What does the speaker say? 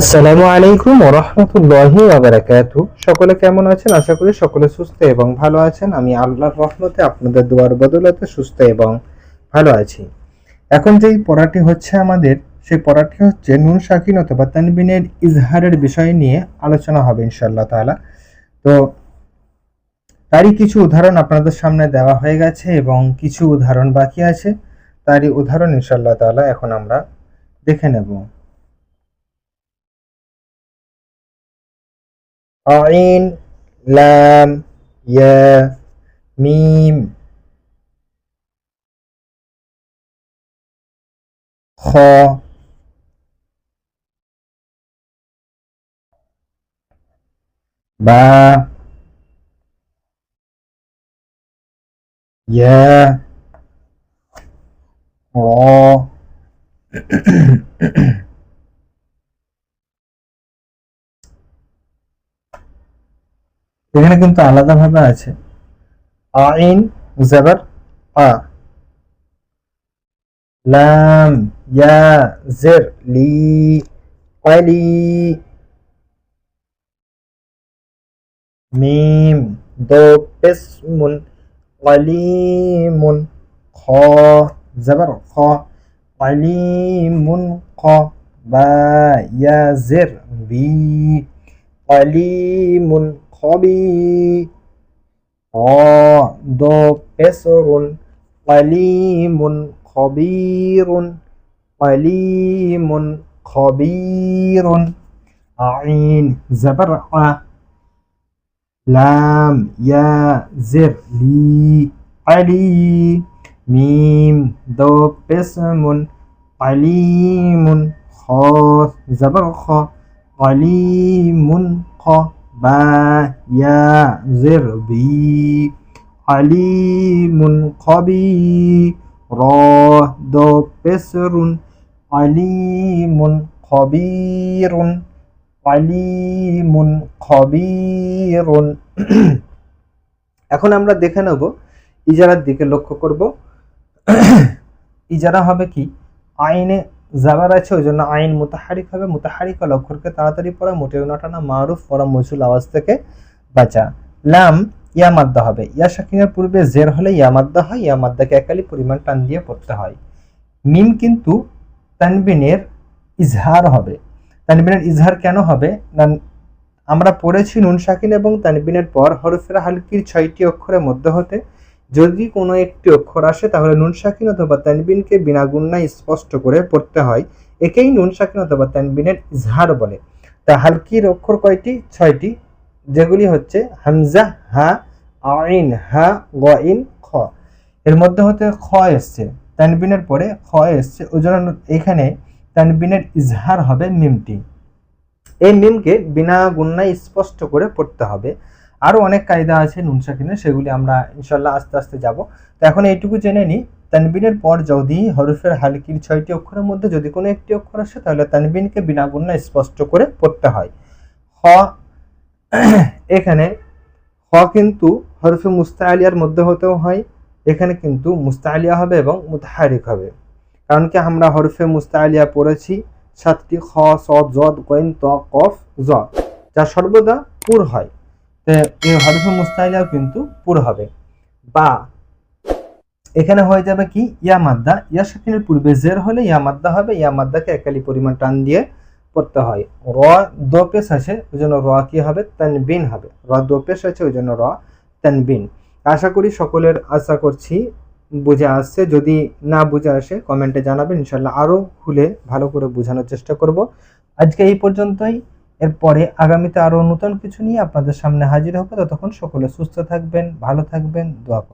আসসালামু আলাইকুম রহমতুল্লাহি বারাকাতু সকলে কেমন আছেন? আশা করি সকলে সুস্থ এবং ভালো আছেন। আমি আল্লাহর রহমতে আপনাদের দোয়ার বদলতে সুস্থ এবং ভালো আছি। এখন যেই পড়াটি হচ্ছে আমাদের, সেই পড়াটি হচ্ছে নুন সাকিন অথবা তানবিনের ইজহারের বিষয় নিয়ে আলোচনা হবে ইনশাআল্লাহ তাআলা। তো তারই কিছু উদাহরণ আপনাদের সামনে দেওয়া হয়ে গেছে এবং কিছু উদাহরণ বাকি আছে। তারই উদাহরণ ইনশাআল্লাহ তাআলা এখন আমরা দেখে নেব। আইন লাম ইয়া মিম খ বা ইয়া র এখানে কিন্তু আলাদাভাবে আছে। আইন জাবার আ। লাম, ইয়া, জের, লি কয়লি মিম, দো পেসমুন কলিমুন খ জাবার খ। কলিমুন খ, বা, ইয়া, জের বি কলিমুন خبير ضاد كسر قليم خبير قليم خبير عين زبر ع لام يا زر لي علي ميم دو اسم قليم خ زبر خ قليم ق বা ইয়া জের বি আলিমুন খবি র দ আলিমুন খবিরুন আলিমুন খবিরুন এখন আমরা দেখে নেব, ইজারার দিকে লক্ষ্য করব। ইজারা হবে কি? আইনে জাবার আছে ওই জন্য আইন মুতাহারিক হবে। মুতাহারিক হল অক্ষরকে তাড়াতাড়ি পড়া, মোটেও না টানা মারুফ পড়া মজুল আওয়াজ থেকে বাঁচা। লাম, ইয়া মাদ্দা হবে। ইয়া শাকিনের পূর্বে জের হলে ইয়া মাদ্দা হয়, ইয়া মাদ্দাকে একালি পরিমাণ টান দিয়ে পড়তে হয়। মিম কিন্তু তানবিনের ইজহার হবে। তানবিনের ইজহার কেন হবে? না আমরা পড়েছি নুন শাকিন এবং তানবিনের পর হরফের হালকির ছয়টি অক্ষরের মধ্যে হতে যদি কোনো একটি অক্ষর আসে, তাহলে নুন সাকিন অথবা তানবিনকে বিনা গুন্নায় স্পষ্ট করে পড়তে হয়। একেই নুন সাকিন অথবা তানবিনের ইজহার বলে। তা হালকির অক্ষর কয়টি? ছয়টি। যেগুলি হচ্ছে হামজা, হা, আইন, হা, গইন, খ। এর মধ্যে হতে খ এসছে। তানবিনের পরে খ এসছে। ওই জন্য এখানে তানবিনের ইজহার হবে মিমটি। এই মিমকে বিনা গুন্নায় স্পষ্ট করে পড়তে হবে। আরও অনেক কায়দা আছে নুন সাকিনে সেগুলি আমরা ইনশাল্লাহ আস্তে আস্তে যাব। তো এখন এইটুকু জেনে নিই, তানবিনের পর যদি হরফের হালকির ছয়টি অক্ষরের মধ্যে যদি কোনো একটি অক্ষর আসে, তাহলে তানবিনকে বিনা গুণা স্পষ্ট করে পড়তে হয়। হ, এখানে হ কিন্তু হরফে মুস্তাআলিয়ার মধ্যে হতেও হয়, এখানে কিন্তু মুস্তাআলিয়া হবে এবং মুতাহারিক হবে। কারণ কি আমরা হরফে মুস্তাআলিয়া পড়েছি, সাতটি খ, স জদ কইন ত, কফ, জ, যা সর্বদা পুর হয়। এই হরফে কিন্তু পুরো হবে। বা এখানে হয়ে যাবে কি? ইয়া মাদ্দা। ইয়া সাকিনের পূর্বে জের হলে ইয়া মাদ্দা হবে। ইয়া মাদ্দাকে একালি পরিমাণ টান দিয়ে পড়তে হয়। র দো পেশ আছে, ওই জন্য র কি হবে? তানবিন হবে। র দো পেশ আছে, ওই জন্য র তানবিন। আশা করি সকলের আশা করছি বুঝে আসছে। যদি না বুঝে আসে, কমেন্টে জানাবেন। ইনশাল্লাহ আরও খুলে ভালো করে বোঝানোর চেষ্টা করব। আজকে এই পর্যন্তই। এরপরে আগামীতে আরও নতুন কিছু নিয়ে আপনাদের সামনে হাজির হবে। ততক্ষণ সকলে সুস্থ থাকবেন, ভালো থাকবেন, দোয়া